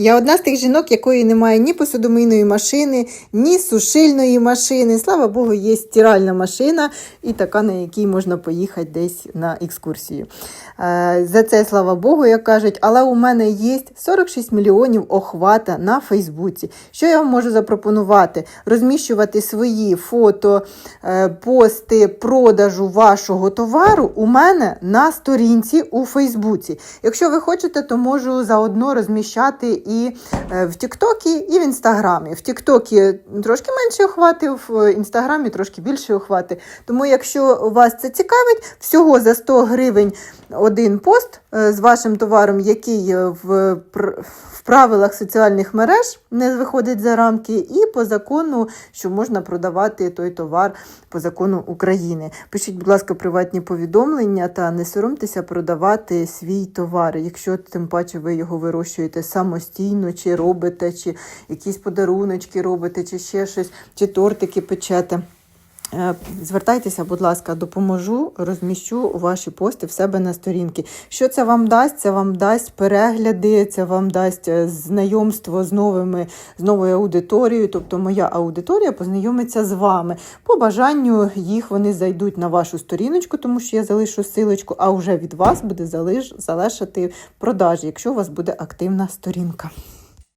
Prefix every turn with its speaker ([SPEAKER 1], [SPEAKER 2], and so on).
[SPEAKER 1] Я одна з тих жінок, якої немає ні посудомийної машини, ні сушильної машини. Слава Богу, є стиральна машина і така, на якій можна поїхати десь на екскурсію. Е, За це слава Богу, як кажуть, але у мене є 46 мільйонів охвата на Фейсбуці. Що я вам можу запропонувати? Розміщувати свої фото, е, пости продажу вашого товару у мене на сторінці у Фейсбуці. Якщо ви хочете, то можу заодно розміщати і е, в Тіктокі, і в Інстаграмі. В Тіктокі трошки менше охвати, в Інстаграмі трошки більше охвати. Тому, якщо вас це цікавить, всього за 100 гривень один пост е, з вашим товаром, який е, в, в правилах соціальних мереж не виходить за рамки, і по закону, що можна продавати той товар по закону України. Пишіть, будь ласка, приватні повідомлення та не соромтеся продавати свій товар, якщо тим паче ви його вирощуєте самостійно, чи робите, чи якісь подаруночки робите, чи ще щось, чи тортики печете. Е, Звертайтеся, будь ласка, допоможу, розміщу ваші пости в себе на сторінки. Що це вам дасть? Це вам дасть перегляди, це вам дасть е, знайомство з новими з новою аудиторією. Тобто моя аудиторія познайомиться з вами. По бажанню їх вони зайдуть на вашу сторіночку, тому що я залишу силочку, а вже від вас буде залиш, залежати продажі, якщо у вас буде активна сторінка.